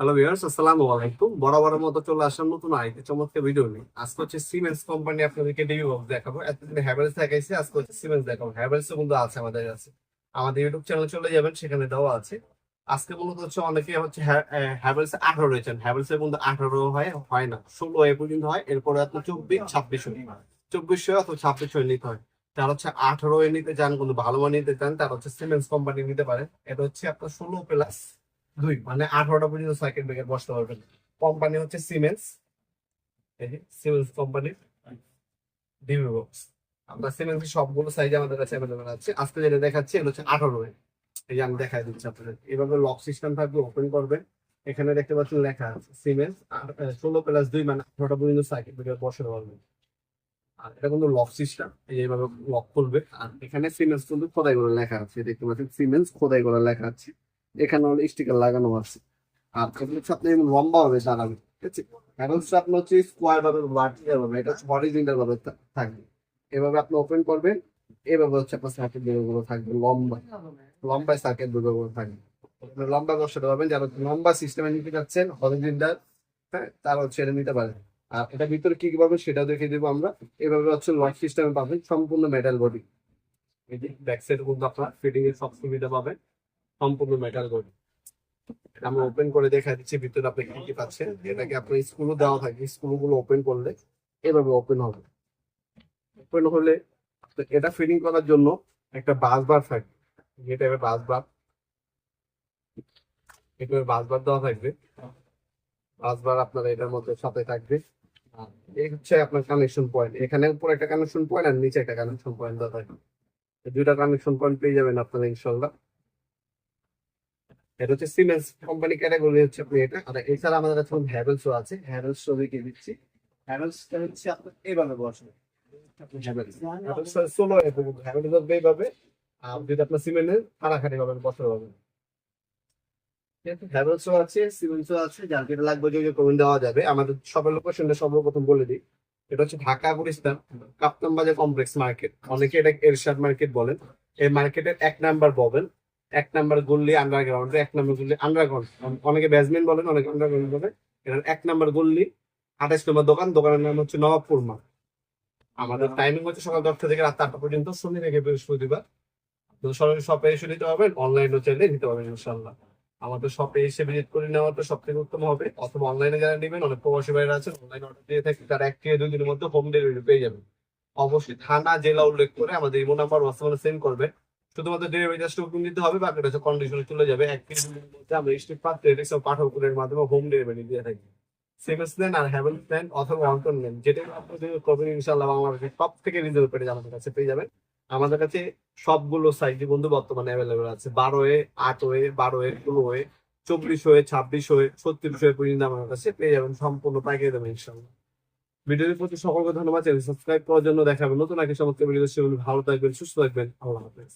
Hello viewers আসসালামু আলাইকুম। বরাবরের মতো চলে আসলাম নতুন আরেকটি চমৎকার ভিডিও নিয়ে। আজকে হচ্ছে সিমেন্স কোম্পানি আপনাদেরকে বক্স দেখাবো। এতদিন হ্যাভেলস দেখাইছি, আজকে হচ্ছে সিমেন্স দেখাবো। হ্যাভেলস কিন্তু আছে আমাদের কাছে। আমাদের ইউটিউব চ্যানেলে চলে যাবেন, সেখানে দেওয়া আছে। আজকে মূলত হচ্ছে অনেকে হচ্ছে হ্যাভেলস আঠারো রয়েছেন। হ্যাভেলস এর কিন্তু আঠারো হয় হয় না। ষোলো এ পর্যন্ত হয়, এরপরে আপনার চব্বিশ, ছাব্বিশ চব্বিশশো অথবা ছাব্বিশশো নিতে হয়। তার হচ্ছে আঠারো নিতে চান, কিন্তু ভালো নিতে চান, তার হচ্ছে সিমেন্স কোম্পানি নিতে পারে এটা হচ্ছে আপনার ষোলো প্লাস দুই মানে আঠারোটা পর্যন্ত সার্কিট ব্রেকার বসতে পারবেন। কোম্পানি হচ্ছে সিমেন্স সিমেন্স কোম্পানির ডিবি বক্স আমরা সিমেন্স সবগুলো সাইজ আমাদের কাছে অ্যাভেলেবেল আছে। আজকে যেটা দেখাচ্ছি, এটা হচ্ছে আঠারো এই যে আমি দেখাই দিচ্ছি আপনাদের। এভাবে লক সিস্টেম থাকবে ওপেন করবেন। এখানে দেখতে পাচ্ছেন লেখা আছে সিমেন্স ষোলো প্লাস দুই মানে আঠারোটা পর্যন্ত সার্কিট ব্রেকার বসাতে পারবেন। আর এটা কিন্তু লক সিস্টেম এইভাবে লক করবে। আর এখানে সিমেন্স কিন্তু খোদাই করে লেখা আছে। দেখতে পাচ্ছেন সিমেন্স খোদাই করে লেখা আছে। এখানে স্টিকার লাগানো আছে। আর এগুলো হচ্ছে এমন লম্বা হবে দাঁড়াবে ঠিক আছে? এখন হচ্ছে হচ্ছে স্কোয়ার ভাবে ভার্টিক্যাল ভাবে, এটা হচ্ছে ভাবে থাকবে। এভাবে আপনি ওপেন করবেন, এভাবে হচ্ছে আপনার সার্কিটগুলো থাকবে, লম্বা লম্বা সার্কিটগুলো থাকবে। লম্বা বসাতে পারবেন যারা লম্বা সিস্টেমে নিতে যাচ্ছেন হরিজেন্টাল হ্যাঁ তারা হচ্ছে এটা নিতে পারেন। আর এটা ভিতরে কি কি পাবেন সেটাও দেখে দেবো আমরা। এভাবে হচ্ছে লক সিস্টেমে পাবেন, সম্পূর্ণ মেটাল বডি এই যে ব্যাক সাইড কিন্তু আপনার ফিটিং এর সব সুবিধা পাবেন। সম্পূর্ণ মেটাল বডি আমরা ওপেন করে দেখা দিচ্ছি, ভিতরে আপনি কি কি পাচ্ছেন এটাকে আপনার স্ক্রু দেওয়া থাকে স্ক্রু গুলো ওপেন করলে এভাবে ওপেন হবে। ওপেন হলে এটা ফিটিং করার জন্য একটা বাস বার থাকবে। যে টাইপের বাস বার এভাবে বাস বার দেওয়া থাকবে। বাস বার আপনার এটার মধ্যে সাথে থাকবে। এই হচ্ছে আপনার কানেকশন পয়েন্ট এখানে উপর একটা কানেকশন পয়েন্ট আর নিচে একটা কানেকশন পয়েন্ট দেওয়া থাকবে দুইটা কানেকশন পয়েন্ট পেয়ে যাবেন আপনারা, ইনশাল্লাহ। এটা হচ্ছে সিমেন্স কোম্পানি ক্যাটাগরি হচ্ছে আপনি এটা। আর এছাড়া আমাদের কাছে হ্যাভেলসও আছে। হ্যাভেলস ছবি কে দিচ্ছি। হ্যাভেলসটা হচ্ছে আপনার এইভাবে বসবে হবে। আছে? যার যেটা লাগবে যে দেওয়া যাবে। আমাদের সবার সর্বপ্রথম বলে দিই। এটা হচ্ছে ঢাকা গুলিস্তান, কাপ্তান বাজার কমপ্লেক্স মার্কেট অনেকে এটা এরশাদ মার্কেট বলেন। এই মার্কেটের এক নাম্বার ববেন এক নাম্বার গল্লি আন্ডারগ্রাউন্ড এক নাম্বার গল্লি আন্ডারগ্রাউন্ড অনেকে ব্যাসমেন্ট বলেন অনেকে আন্ডারগ্রাউন্ড বলেন। এটার এক নাম্বার গল্লি আঠাশ নম্বর দোকান দোকানের নাম হচ্ছে নবাবপুর মা আমাদের টাইমিং হচ্ছে সকাল দশটা থেকে রাত আটটা পর্যন্ত শনি থেকে বৃহস্পতিবার। তো সরাসরি শপে এসে নিতে পারবেন অনলাইনও চাইলে নিতে পারবেন ইনশাল্লাহ আমাদের শপে এসে ভিজিট করে নেওয়াটা সব থেকে উত্তম হবে। অথবা অনলাইনে যারা নেবেন অনেক প্রবাসী বাইরে আছেন অনলাইন অর্ডার দিয়ে থাকি তারা এক থেকে দুই দিনের মধ্যে হোম ডেলিভারি পেয়ে যাবেন। অবশ্যই থানা জেলা উল্লেখ করে আমাদের ইমো নাম্বার হোয়াটসঅ্যাপে সেন্ড করবে শুধুমাত্র ডেলিভারি চার্জটা বুকিং দিতে হবে, বাকিটা কন্ডিশনে চলে যাবে। এক দিনের মধ্যে আমরা পাত্রে মাধ্যমে হোম ডেলিভারি দিয়ে থাকি। নেন আর হ্যাভেন নেন অথবা অন্তর নেন যেটা করবেন ইনশাল্লাহ সব থেকে পেয়ে আমাদের কাছে পেয়ে যাবেন। আমাদের কাছে সবগুলো সাইজ বন্ধু বর্তমানে অ্যাভেলেবেল আছে। বারো এ, আট ওয়ে বারো এ ষোলো ওয়ে চব্বিশ হয়ে ছাব্বিশ হয়ে ছত্রিশ হয়ে পর্যন্ত আমার কাছে পেয়ে যাবেন সম্পূর্ণ পাইকারি দেবেন ইনশাল্লাহ ভিডিওর প্রতি সকলকে ধন্যবাদ। চ্যানেল সাবস্ক্রাইব করার জন্য দেখাবেন। নতুন একই সমস্ত ভিডিও সেগুলো ভালো থাকবেন, সুস্থ থাকবেন। আল্লাহ হাফেজ।